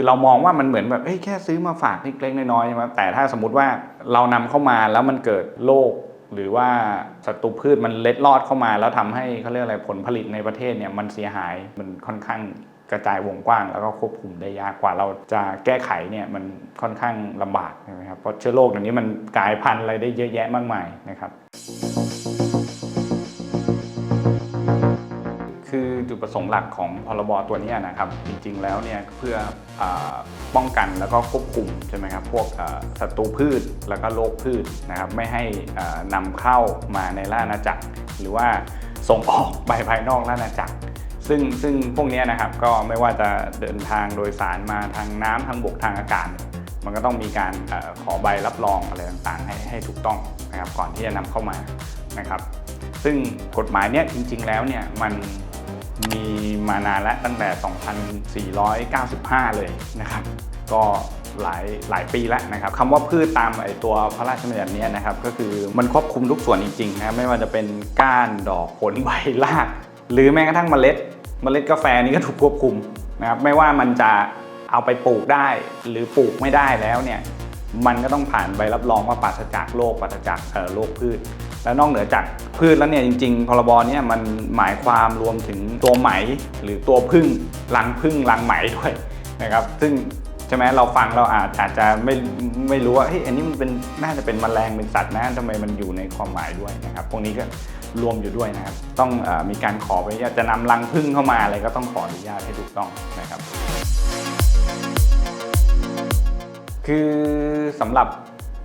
คือเรามองว่ามันเหมือนแบบเฮ้ยแค่ซื้อมาฝากเล็กๆน้อยๆใช่ไหมแต่ถ้าสมมติว่าเรานำเข้ามาแล้วมันเกิดโรคหรือว่าศัตรูพืชมันเล็ดลอดเข้ามา แล้วทำให้เขาเรียกอะไรผลผลิตในประเทศเนี่ยมันเสียหายมันค่อนข้างกระจายวงกว้าง แล้วก็ควบคุมได้ยากกว่าเราจะแก้ไขเนี่ยมันค่อนข้างลำบากใช่ไหมครับเพราะเชื้อโรคอย่างนี้มันกลายพันธุ์อะไรได้เยอะแยะมากมายนะครับ คือจุดประสงค์หลักของพรบตัวนี้นะครับจริงๆแล้วเนี่ยเพื่ออป้องกันแล้วก็ควบคุมใช่ไหมครับพวกศัตรูพืชแล้วก็โรคพืชนะครับไม่ให้อ่านำเข้ามาในราอาณาจักร หรือว่าส่งออกไปภายนอกราอาณาจักร ซึ่งซึ่งพวกนี้นะครับก็ไม่ว่าจะเดินทางโดยสารมาทางน้ำทางบกทางอากาศ มันก็ต้องมีการอขอใบรับรองอะไรต่างๆ ให้ให้ถูกต้องนะครับก่อนที่จะนำเข้ามานะครับซึ่งกฎหมายเนี้ยจริง ๆ แล้วเนี่ยมัน มีมานานแล้วตั้งแต่ 2495 เลยนะครับ ก็หลายหลายปีแล้วนะครับคำว่าพืชตามไอตัวพระราชบัญญัตินี้นะครับ ก็คือมันครอบคลุมทุกส่วนจริงๆนะไม่ว่าจะเป็นก้านดอกผลใบราก หรือแม้กระทั่งเมล็ด เมล็ดกาแฟนี่ก็ถูกควบคุมนะครับไม่ว่ามันจะเอาไปปลูกได้หรือปลูกไม่ได้แล้วเนี่ยมันก็ต้องผ่านใบรับรองว่าปราศจากโรคปราศจากเอ่อโรคพืช แล้วนอกเหนือจากพืชแล้วเนี่ยจริงๆ พรบเนี่ยมันหมายความรวมถึงตัวไหมหรือตัวพึ่งรังพึ่งรังไหมด้วยนะครับ ซึ่งใช่ไหมเราฟังเราอาจอาจจะไม่ไม่รู้ว่าเฮ้ยอันนี้มันเป็นน่าจะเป็นแมลงเป็นสัตว์นะทำไมมันอยู่ในความหมายด้วยนะครับพวกนี้ก็รวมอยู่ด้วยนะครับ ต้องออมีการขอไปจะนำรังพึ่งเข้ามาอะไรก็ต้องขออนุญาตให้ถูกต้องนะครับ คือสำหรับ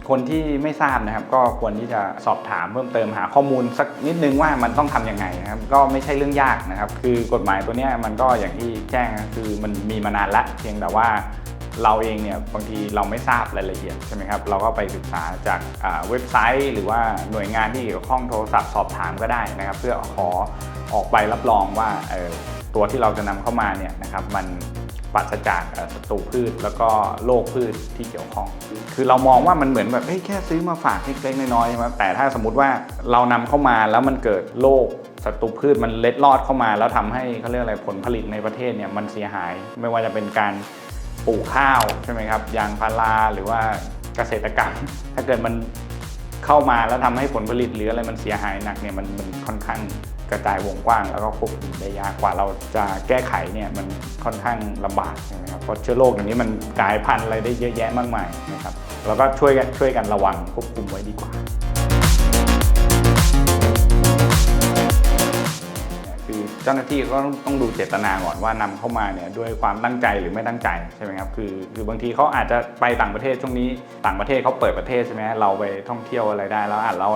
คนที่ไม่ทราบนะครับ ก็ควรที่จะสอบถามเพิ่มเติมหาข้อมูลสักนิดนึงว่ามันต้องทำยังไงนะครับก็ไม่ใช่เรื่องยากนะครับ คือกฎหมายตัวนี้มันก็อย่างที่แจ้งคือมันมีมานานละเพียงแต่ว่าเราเองเนี่ยบางทีเราไม่ทราบรายละเอียดใช่ไหมครับเราก็ไปศึกษาจากเว็บไซต์ หรือว่าหน่วยงานที่เกี่ยวข้องโทรศัพท์สอบถามก็ได้นะครับ เพื่อขอออกใบรับรองว่าออตัวที่เราจะนำเข้ามาเนี่ยนะครับมัน ปราศจากศัตรูพืช แล้วก็โรคพืชที่เกี่ยวข้อง คือเรามองว่ามันเหมือนแบบเฮ้ยแค่ซื้อมาฝากเล็กๆน้อยๆใช่ไหมแต่ถ้าสมมติว่าเรานำเข้ามาแล้วมันเกิดโรคศัตรูพืชมันเล็ดลอดเข้ามา แล้วทำให้เขาเรียกอะไรผลผลิตในประเทศเนี่ยมันเสียหาย ไม่ว่าจะเป็นการปลูกข้าวใช่ไหมครับยางพาราหรือว่าเกษตรกรรม ถ้าเกิดมันเข้ามาแล้วทำให้ผลผลิตหรืออะไรมันเสียหายหนักเนี่ยมันมันค่อนข้าง กระจายวงกว้างแล้วก็ควบคุมได้ยากกว่าเราจะแก้ไขเนี่ยมันค่อนข้างลำบากใช่ไหมครับเพราะเชื้อโรคอย่างนี้มันกลายพันธุ์อะไรได้เยอะแยะมากมายนะครับเราก็ช่วยกันช่วยกันระวังควบคุมไว้ดีกว่าคือเจ้าหน้าที่ก็ต้องต้องดูเจตนาก่อนว่านำเข้ามาเนี่ยด้วยความตั้งใจหรือไม่ตั้งใจใช่ไหมครับคือคือบางทีเขาอาจจะไปต่างประเทศช่วงนี้ ต่างประเทศเขาเปิดประเทศใช่ไหมเราไปท่องเที่ยวอะไรได้แล้วอาจเรา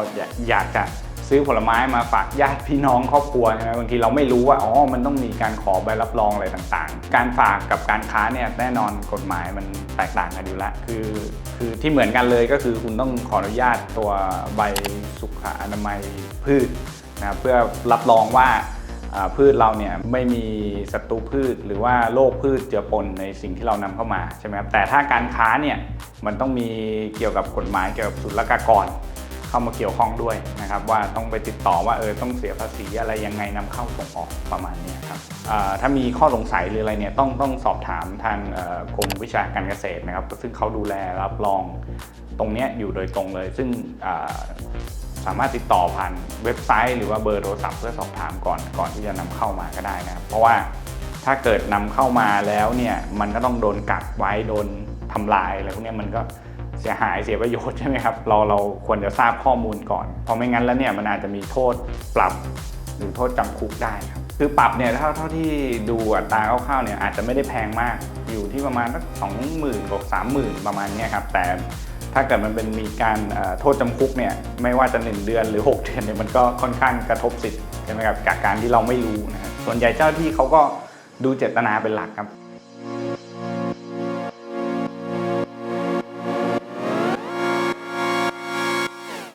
อยากจะ ซื้อผลไม้มาฝากญาติพี่น้องครอบครัวใช่ไหมบางทีเราไม่รู้ว่าอ๋อมันต้องมีการขอใบรับรองอะไรต่างๆ การฝากกับการค้าเนี่ยแน่นอนกฎหมายมันแตกต่างกันอยู่แล้วคือ คือที่เหมือนกันเลยก็คือคุณต้องขออนุญาตตัวใบสุขอนามัยพืชนะเพื่อรับรองว่าพืชเราเนี่ยไม่มีศัตรูพืช หรือว่าโรคพืชเจือปนในสิ่งที่เรานำเข้ามาใช่ไหมครับแต่ถ้าการค้าเนี่ยมันต้องมีเกี่ยวกับกฎหมายเกี่ยวกับศุลกากร เข้ามาเกี่ยวข้องด้วยนะครับ ว่าต้องไปติดต่อว่าเออต้องเสียภาษีอะไรยังไงนำเข้าส่งออกประมาณนี้ครับถ้ามีข้อสงสัยหรืออะไรเนี่ยต้องต้องสอบถามทางกรมวิชาการเกษตรนะครับ ซึ่งเขาดูแลรับรองตรงนี้อยู่โดยตรงเลย ซึ่งสามารถติดต่อผ่านเว็บไซต์ หรือว่าเบอร์โทรศัพท์เพื่อสอบถามก่อนก่อนที่จะนำเข้ามาก็ได้นะครับ เพราะว่าถ้าเกิดนำเข้ามาแล้วเนี่ยมันก็ต้องโดนกักไว้โดนทำลายอะไรพวกนี้มันก็ เสียหายเสียประโยชน์ใช่ไหมครับเราเราควรจะทราบข้อมูลก่อน เพราะไม่งั้นแล้วเนี่ยมันอาจจะมีโทษปรับหรือโทษจำคุกได้ครับคือปรับเนี่ยเท่าเท่าที่ดูอัตราคร่าวๆเนี่ยอาจจะไม่ได้แพงมากอยู่ที่ประมาณสักสองหมื่นกับสามหมื่นประมาณนี้ครับแต่ถ้าเกิดมันเป็นมีการโทษจำคุกเนี่ยไม่ว่าจะ 1 เดือนหรือ 6 เดือนเนี่ยมันก็ค่อนข้างกระทบสิทธิ์ใช่ไหมครับจากการที่เราไม่รู้นะครับส่วนใหญ่เจ้าที่เขาก็ดูเจตนาเป็นหลักครับ